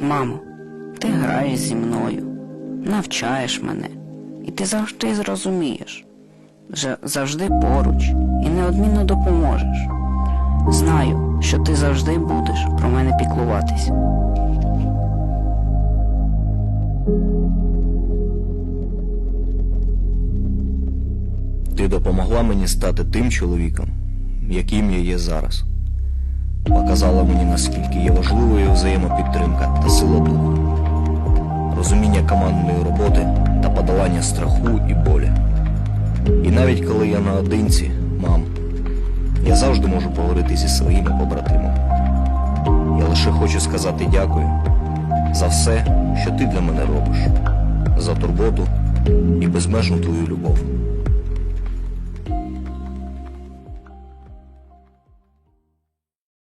Мамо, ти граєш зі мною, навчаєш мене, і ти завжди зрозумієш, завжди поруч і неодмінно допоможеш. Знаю, що ти завжди будеш про мене піклуватись. Ти допомогла мені стати тим чоловіком, яким я є зараз. Показала мені, наскільки є важливою взаємопідтримка та сила духу, розуміння командної роботи та подолання страху і болі. І навіть коли я наодинці, мам, я завжди можу поговорити зі своїми побратимами. Я лише хочу сказати дякую за все, що ти для мене робиш, за турботу і безмежну твою любов.